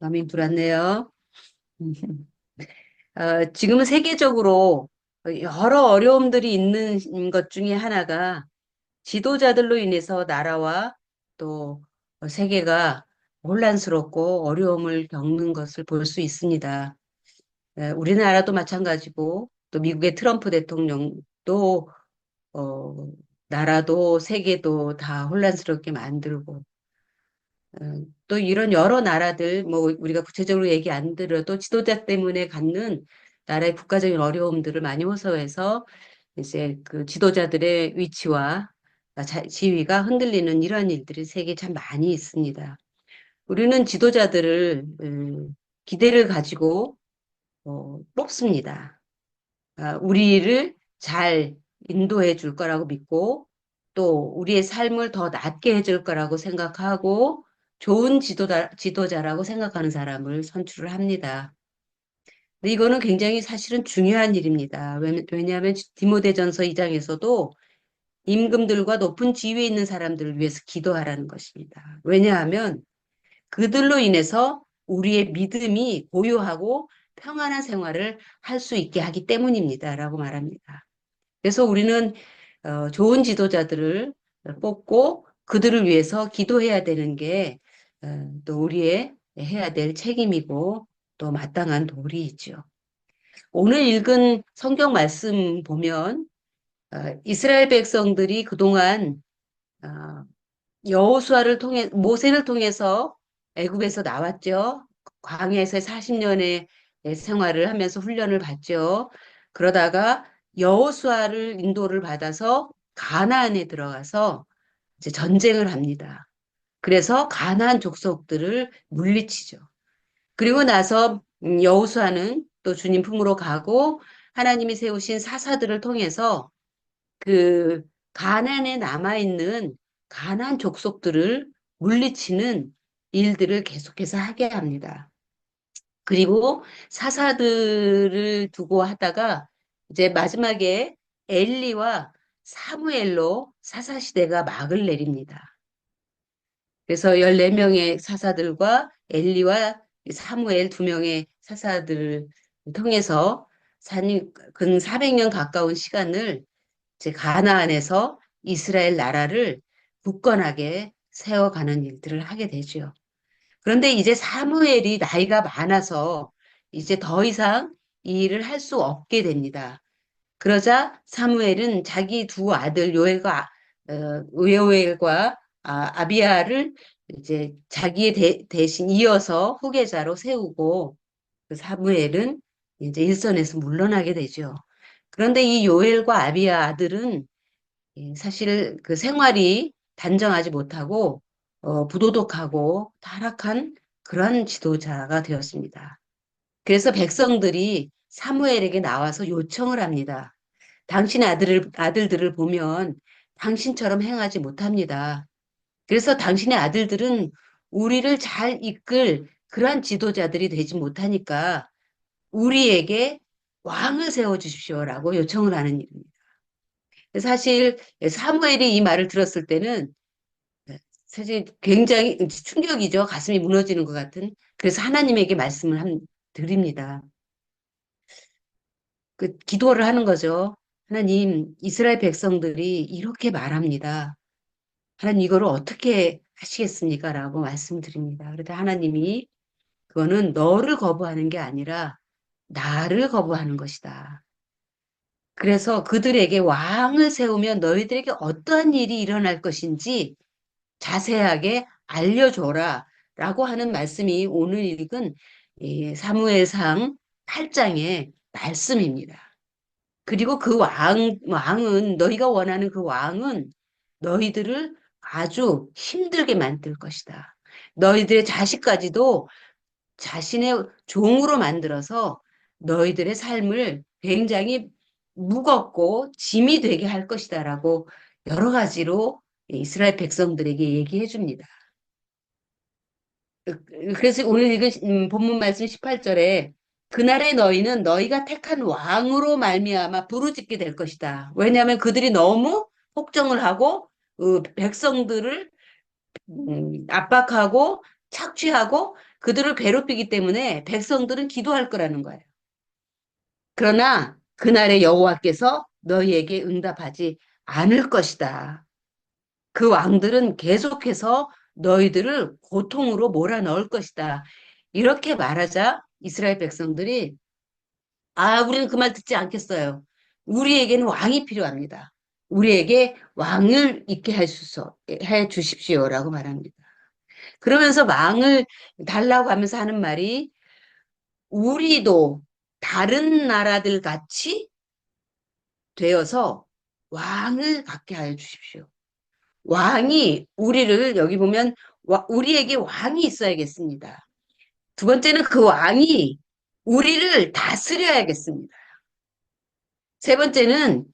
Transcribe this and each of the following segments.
마음이 불안해요. 어, 지금은 세계적으로 여러 어려움들이 있는 것 중에 하나가 지도자들로 인해서 나라와 또 세계가 혼란스럽고 어려움을 겪는 것을 볼 수 있습니다. 에, 우리나라도 마찬가지고 또 미국의 트럼프 대통령도 어, 나라도 세계도 다 혼란스럽게 만들고 어, 또 이런 여러 나라들, 뭐 우리가 구체적으로 얘기 안 들어도 지도자 때문에 갖는 나라의 국가적인 어려움들을 많이 호소해서 이제 그 지도자들의 위치와 자- 지위가 흔들리는 이런 일들이 세계에 참 많이 있습니다. 우리는 지도자들을 음, 기대를 가지고 어, 뽑습니다. 아, 우리를 잘 인도해 줄 거라고 믿고 또 우리의 삶을 더 낫게 해줄 거라고 생각하고 좋은 지도자, 지도자라고 생각하는 사람을 선출을 합니다. 근데 이거는 굉장히 사실은 중요한 일입니다. 왜- 왜냐하면 디모데전서 2장에서도 임금들과 높은 지위에 있는 사람들을 위해서 기도하라는 것입니다. 왜냐하면 그들로 인해서 우리의 믿음이 고요하고 평안한 생활을 할 수 있게 하기 때문입니다. 라고 말합니다. 그래서 우리는 어, 좋은 지도자들을 뽑고 그들을 위해서 기도해야 되는 게 어, 또 우리의 해야 될 책임이고 또 마땅한 도리이죠. 오늘 읽은 성경 말씀 보면 어, 이스라엘 백성들이 그동안 어, 여호수아를 통해 모세를 통해서 애굽에서 나왔죠. 광야에서 40년의 생활을 하면서 훈련을 받죠. 그러다가 여호수아를 인도를 받아서 가나안에 들어가서 이제 전쟁을 합니다. 그래서 가나안 족속들을 물리치죠. 그리고 나서 음, 여호수아는 또 주님 품으로 가고 하나님이 세우신 사사들을 통해서 그 가나안에 남아있는 가나안 족속들을 물리치는 일들을 계속해서 하게 합니다. 그리고 사사들을 두고 하다가 이제 마지막에 엘리와 사무엘로 사사 시대가 막을 내립니다. 그래서 14명의 사사들과 엘리와 사무엘 두 명의 사사들을 통해서 근 400년 가까운 시간을 이제 가나안에서 이스라엘 나라를 굳건하게 세워가는 일들을 하게 되죠. 그런데 이제 사무엘이 나이가 많아서 이제 더 이상 이 일을 할 수 없게 됩니다. 그러자 사무엘은 자기 두 아들 요엘과 어, 요엘과 아, 아비아를 이제 자기의 대, 대신 이어서 후계자로 세우고 그 사무엘은 이제 일선에서 물러나게 되죠. 그런데 이 요엘과 아비아 아들은 예, 사실 그 생활이 단정하지 못하고 어, 부도덕하고 타락한 그런 지도자가 되었습니다. 그래서 백성들이 사무엘에게 나와서 요청을 합니다. 당신의 아들을, 아들들을 보면 당신처럼 행하지 못합니다. 그래서 당신의 아들들은 우리를 잘 이끌 그러한 지도자들이 되지 못하니까 우리에게 왕을 세워주십시오라고 요청을 하는 일입니다. 사실 사무엘이 이 말을 들었을 때는 사실 굉장히 충격이죠. 가슴이 무너지는 것 같은. 그래서 하나님에게 말씀을 한, 드립니다. 그 기도를 하는 거죠. 하나님, 이스라엘 백성들이 이렇게 말합니다. 하나님 이거를 어떻게 하시겠습니까? 라고 말씀드립니다. 그런데 하나님이 그거는 너를 거부하는 게 아니라 나를 거부하는 것이다. 그래서 그들에게 왕을 세우면 너희들에게 어떠한 일이 일어날 것인지 자세하게 알려줘라 라고 하는 말씀이 오늘 읽은 사무엘상 8장의 말씀입니다. 그리고 그 왕, 왕은 너희가 원하는 그 왕은 너희들을 아주 힘들게 만들 것이다. 너희들의 자식까지도 자신의 종으로 만들어서 너희들의 삶을 굉장히 무겁고 짐이 되게 할 것이다 라고 여러 가지로 이스라엘 백성들에게 얘기해 줍니다. 그래서 오늘 읽은 음, 본문 말씀 18절에 그날에 너희는 너희가 택한 왕으로 말미암아 부르짖게 될 것이다. 왜냐하면 그들이 너무 폭정을 하고 그 백성들을 음, 압박하고 착취하고 그들을 괴롭히기 때문에 백성들은 기도할 거라는 거예요. 그러나 그날의 여호와께서 너희에게 응답하지 않을 것이다. 그 왕들은 계속해서 너희들을 고통으로 몰아넣을 것이다. 이렇게 말하자 이스라엘 백성들이 아, 우리는 그 말 듣지 않겠어요. 우리에게는 왕이 필요합니다. 우리에게 왕을 있게 해 주십시오라고 말합니다. 그러면서 왕을 달라고 하면서 하는 말이 우리도 다른 나라들 같이 되어서 왕을 갖게 하여 주십시오. 왕이 우리를 여기 보면 우리에게 왕이 있어야겠습니다. 두 번째는 그 왕이 우리를 다스려야겠습니다. 세 번째는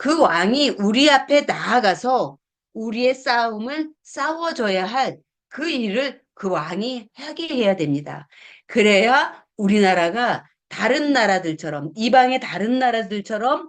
그 왕이 우리 앞에 나아가서 우리의 싸움을 싸워줘야 할 그 일을 그 왕이 하게 해야 됩니다. 그래야 우리나라가 다른 나라들처럼 이방의 다른 나라들처럼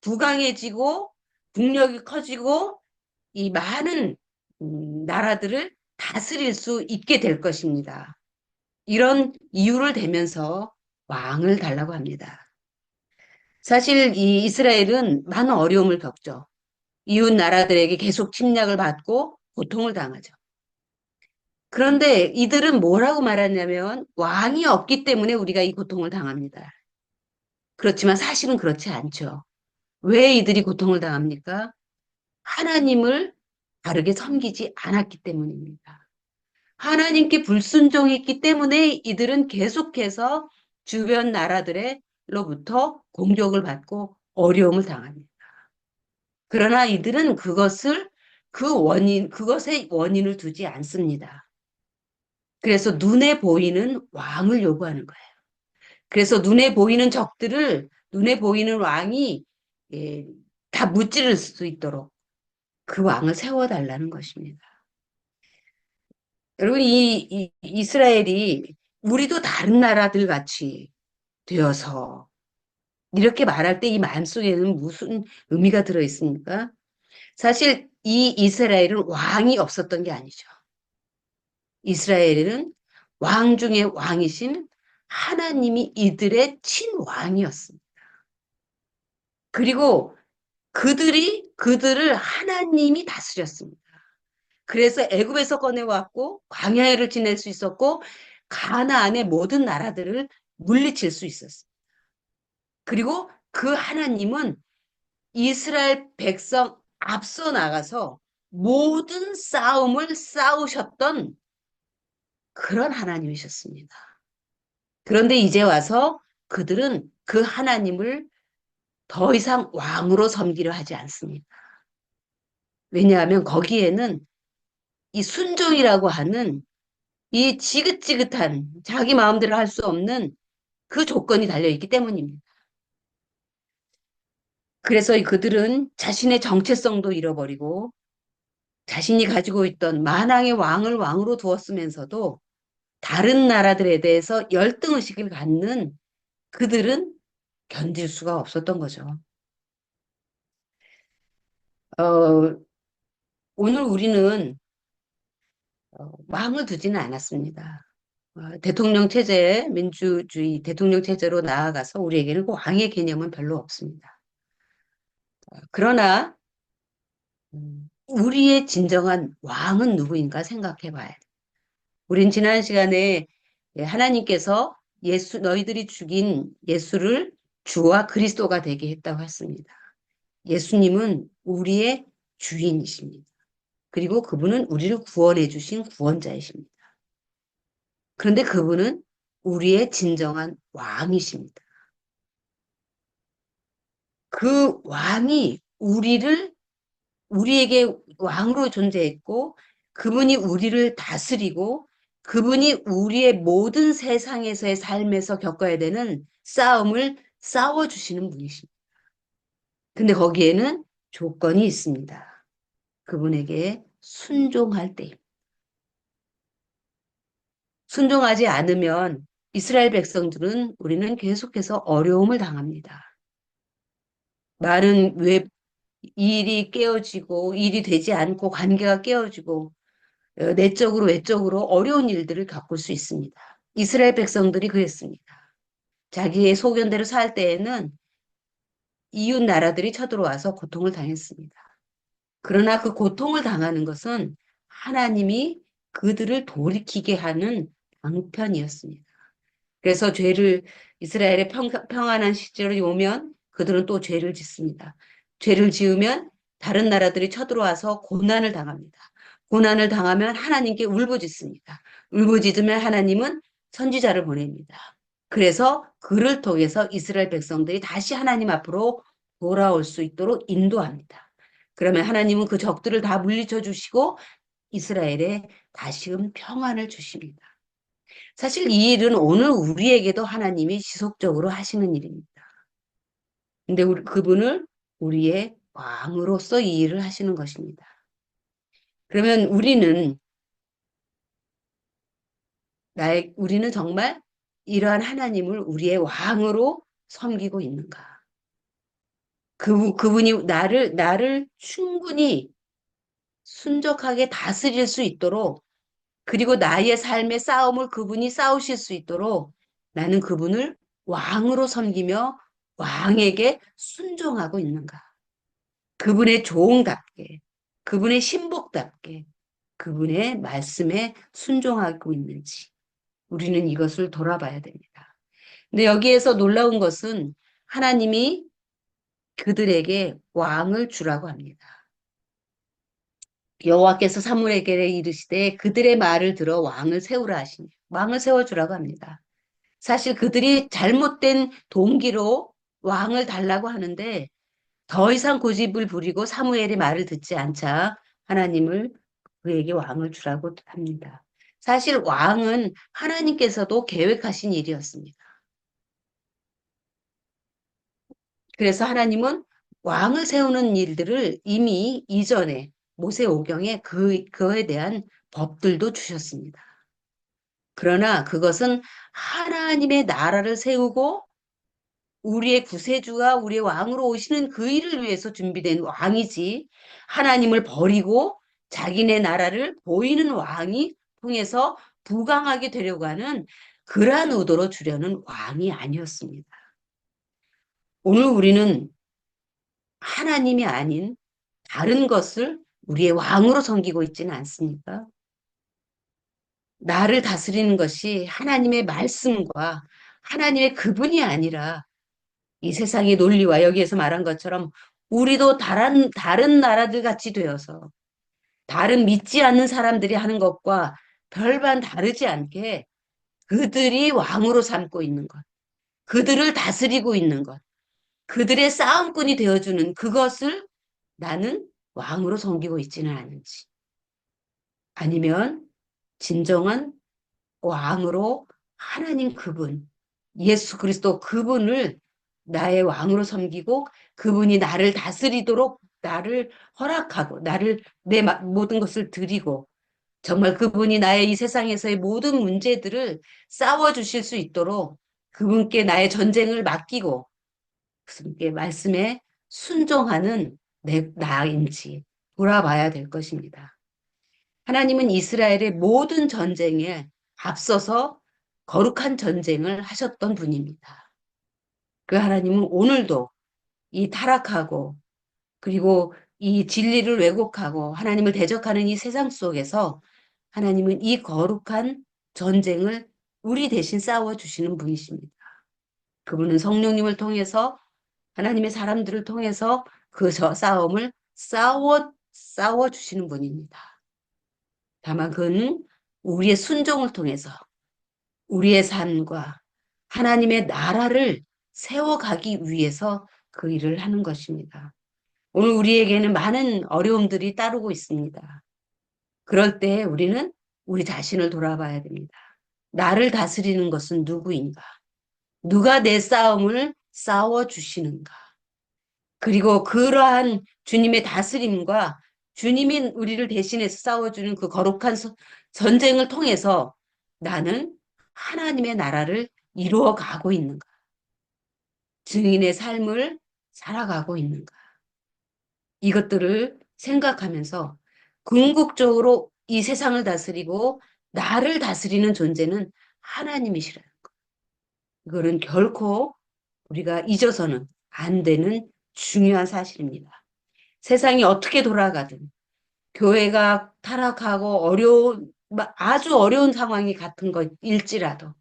부강해지고 국력이 커지고 이 많은 음, 나라들을 다스릴 수 있게 될 것입니다. 이런 이유를 대면서 왕을 달라고 합니다. 사실 이 이스라엘은 많은 어려움을 겪죠. 이웃 나라들에게 계속 침략을 받고 고통을 당하죠. 그런데 이들은 뭐라고 말하냐면 왕이 없기 때문에 우리가 이 고통을 당합니다. 그렇지만 사실은 그렇지 않죠. 왜 이들이 고통을 당합니까? 하나님을 바르게 섬기지 않았기 때문입니다. 하나님께 불순종했기 때문에 이들은 계속해서 주변 나라들 로부터 공격을 받고 어려움을 당합니다. 그러나 이들은 그것을 그 원인, 그것의 원인을 두지 않습니다. 그래서 눈에 보이는 왕을 요구하는 거예요. 그래서 눈에 보이는 적들을 눈에 보이는 왕이 예, 다 무찌를 수 있도록 그 왕을 세워달라는 것입니다. 여러분, 이, 이 이스라엘이 우리도 다른 나라들 같이 되어서 이렇게 말할 때 이 마음속에는 무슨 의미가 들어 있습니까? 사실 이 이스라엘은 왕이 없었던 게 아니죠. 이스라엘은 왕 중에 왕이신 하나님이 이들의 친왕이었습니다. 그리고 그들이 그들을 하나님이 다스렸습니다. 그래서 애굽에서 꺼내왔고 광야를 지낼 수 있었고 가나안의 모든 나라들을 물리칠 수 있었습니다. 그리고 그 하나님은 이스라엘 백성 앞서 나가서 모든 싸움을 싸우셨던 그런 하나님이셨습니다. 그런데 이제 와서 그들은 그 하나님을 더 이상 왕으로 섬기려 하지 않습니다. 왜냐하면 거기에는 이 순종이라고 하는 이 지긋지긋한 자기 마음대로 할 수 없는 그 조건이 달려있기 때문입니다. 그래서 그들은 자신의 정체성도 잃어버리고 자신이 가지고 있던 만왕의 왕을 왕으로 두었으면서도 다른 나라들에 대해서 열등의식을 갖는 그들은 견딜 수가 없었던 거죠. 어, 오늘 우리는 어, 왕을 두지는 않았습니다. 어, 대통령 체제, 민주주의 대통령 체제로 나아가서 우리에게는 그 왕의 개념은 별로 없습니다. 어, 그러나 음, 우리의 진정한 왕은 누구인가 생각해 봐야 돼. 우린 지난 시간에 하나님께서 예수, 너희들이 죽인 예수를 주와 그리스도가 되게 했다고 했습니다. 예수님은 우리의 주인이십니다. 그리고 그분은 우리를 구원해 주신 구원자이십니다. 그런데 그분은 우리의 진정한 왕이십니다. 그 왕이 우리를 우리에게 왕으로 존재했고 그분이 우리를 다스리고 그분이 우리의 모든 세상에서의 삶에서 겪어야 되는 싸움을 싸워주시는 분이십니다. 근데 거기에는 조건이 있습니다. 그분에게 순종할 때. 순종하지 않으면 이스라엘 백성들은 우리는 계속해서 어려움을 당합니다. 많은 왜 일이 깨어지고 일이 되지 않고 관계가 깨어지고 어, 내적으로 외적으로 어려운 일들을 겪을 수 있습니다. 이스라엘 백성들이 그랬습니다. 자기의 소견대로 살 때에는 이웃 나라들이 쳐들어와서 고통을 당했습니다. 그러나 그 고통을 당하는 것은 하나님이 그들을 돌이키게 하는 방편이었습니다. 그래서 죄를 이스라엘의 평, 평안한 시절이 오면 그들은 또 죄를 짓습니다. 죄를 지으면 다른 나라들이 쳐들어와서 고난을 당합니다. 고난을 당하면 하나님께 울부짖습니다. 울부짖으면 하나님은 선지자를 보냅니다. 그래서 그를 통해서 이스라엘 백성들이 다시 하나님 앞으로 돌아올 수 있도록 인도합니다. 그러면 하나님은 그 적들을 다 물리쳐 주시고 이스라엘에 다시금 평안을 주십니다. 사실 이 일은 오늘 우리에게도 하나님이 지속적으로 하시는 일입니다. 근데 우리, 그분을 우리의 왕으로서 이 일을 하시는 것입니다. 그러면 우리는 나의 우리는 정말 이러한 하나님을 우리의 왕으로 섬기고 있는가? 그 그분이 나를 나를 충분히 순적하게 다스릴 수 있도록 그리고 나의 삶의 싸움을 그분이 싸우실 수 있도록 나는 그분을 왕으로 섬기며 왕에게 순종하고 있는가? 그분의 종답게, 그분의 신복답게, 그분의 말씀에 순종하고 있는지 우리는 이것을 돌아봐야 됩니다. 근데 여기에서 놀라운 것은 하나님이 그들에게 왕을 주라고 합니다. 여호와께서 사무엘에게 이르시되 그들의 말을 들어 왕을 세우라 하시니 왕을 세워주라고 합니다. 사실 그들이 잘못된 동기로 왕을 달라고 하는데 더 이상 고집을 부리고 사무엘의 말을 듣지 않자 하나님을 그에게 왕을 주라고 합니다. 사실 왕은 하나님께서도 계획하신 일이었습니다. 그래서 하나님은 왕을 세우는 일들을 이미 이전에 모세오경에 그, 그에 대한 법들도 주셨습니다. 그러나 그것은 하나님의 나라를 세우고 우리의 구세주가 우리의 왕으로 오시는 그 일을 위해서 준비된 왕이지 하나님을 버리고 자기네 나라를 보이는 왕이 통해서 부강하게 되려고 하는 그러한 의도로 주려는 왕이 아니었습니다. 오늘 우리는 하나님이 아닌 다른 것을 우리의 왕으로 섬기고 있지는 않습니까? 나를 다스리는 것이 하나님의 말씀과 하나님의 그분이 아니라 이 세상의 논리와 여기에서 말한 것처럼 우리도 다른, 다른 나라들 같이 되어서 다른 믿지 않는 사람들이 하는 것과 별반 다르지 않게 그들이 왕으로 삼고 있는 것, 그들을 다스리고 있는 것, 그들의 싸움꾼이 되어주는 그것을 나는 왕으로 섬기고 있지는 않은지. 아니면 진정한 왕으로 하나님 그분, 예수 그리스도 그분을 나의 왕으로 섬기고 그분이 나를 다스리도록 나를 허락하고 나를 내 모든 것을 드리고 정말 그분이 나의 이 세상에서의 모든 문제들을 싸워주실 수 있도록 그분께 나의 전쟁을 맡기고 그분께 말씀에 순종하는 내, 나인지 돌아봐야 될 것입니다. 하나님은 이스라엘의 모든 전쟁에 앞서서 거룩한 전쟁을 하셨던 분입니다. 그 하나님은 오늘도 이 타락하고 그리고 이 진리를 왜곡하고 하나님을 대적하는 이 세상 속에서 하나님은 이 거룩한 전쟁을 우리 대신 싸워주시는 분이십니다. 그분은 성령님을 통해서 하나님의 사람들을 통해서 그 싸움을 싸워, 싸워 주시는 분입니다. 다만 그는 우리의 순종을 통해서 우리의 삶과 하나님의 나라를 세워가기 위해서 그 일을 하는 것입니다. 오늘 우리에게는 많은 어려움들이 따르고 있습니다. 그럴 때 우리는 우리 자신을 돌아봐야 됩니다. 나를 다스리는 것은 누구인가? 누가 내 싸움을 싸워주시는가? 그리고 그러한 주님의 다스림과 주님이 우리를 대신해서 싸워주는 그 거룩한 전쟁을 통해서 나는 하나님의 나라를 이루어 가고 있는가? 증인의 삶을 살아가고 있는가? 이것들을 생각하면서 궁극적으로 이 세상을 다스리고 나를 다스리는 존재는 하나님이시라는 거. 이거는 결코 우리가 잊어서는 안 되는 중요한 사실입니다. 세상이 어떻게 돌아가든 교회가 타락하고 어려운 아주 어려운 상황이 같은 것일지라도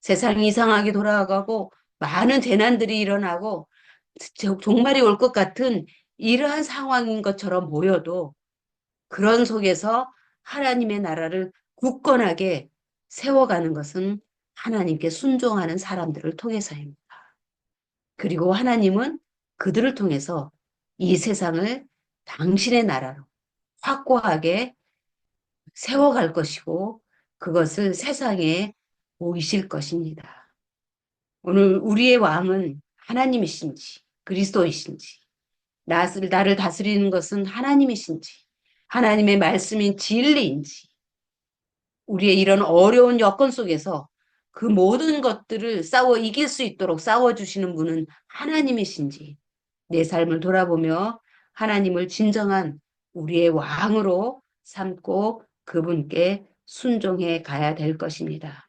세상이 이상하게 돌아가고 많은 재난들이 일어나고 종말이 올 것 같은 이러한 상황인 것처럼 보여도 그런 속에서 하나님의 나라를 굳건하게 세워가는 것은 하나님께 순종하는 사람들을 통해서입니다. 그리고 하나님은 그들을 통해서 이 세상을 당신의 나라로 확고하게 세워갈 것이고 그것을 세상에 보이실 것입니다. 오늘 우리의 왕은 하나님이신지 그리스도이신지 나를, 다스리는 것은 하나님이신지 하나님의 말씀인 진리인지 우리의 이런 어려운 여건 속에서 그 모든 것들을 싸워 이길 수 있도록 싸워주시는 분은 하나님이신지 내 삶을 돌아보며 하나님을 진정한 우리의 왕으로 삼고 그분께 순종해 가야 될 것입니다.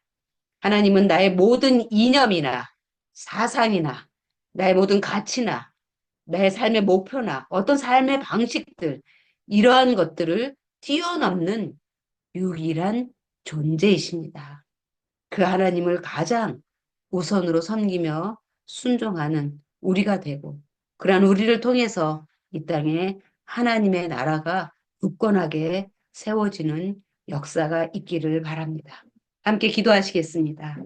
하나님은 나의 모든 이념이나 사상이나 나의 모든 가치나 나의 삶의 목표나 어떤 삶의 방식들 이러한 것들을 뛰어넘는 유일한 존재이십니다. 그 하나님을 가장 우선으로 섬기며 순종하는 우리가 되고 그러한 우리를 통해서 이 땅에 하나님의 나라가 굳건하게 세워지는 역사가 있기를 바랍니다. 함께 기도하시겠습니다.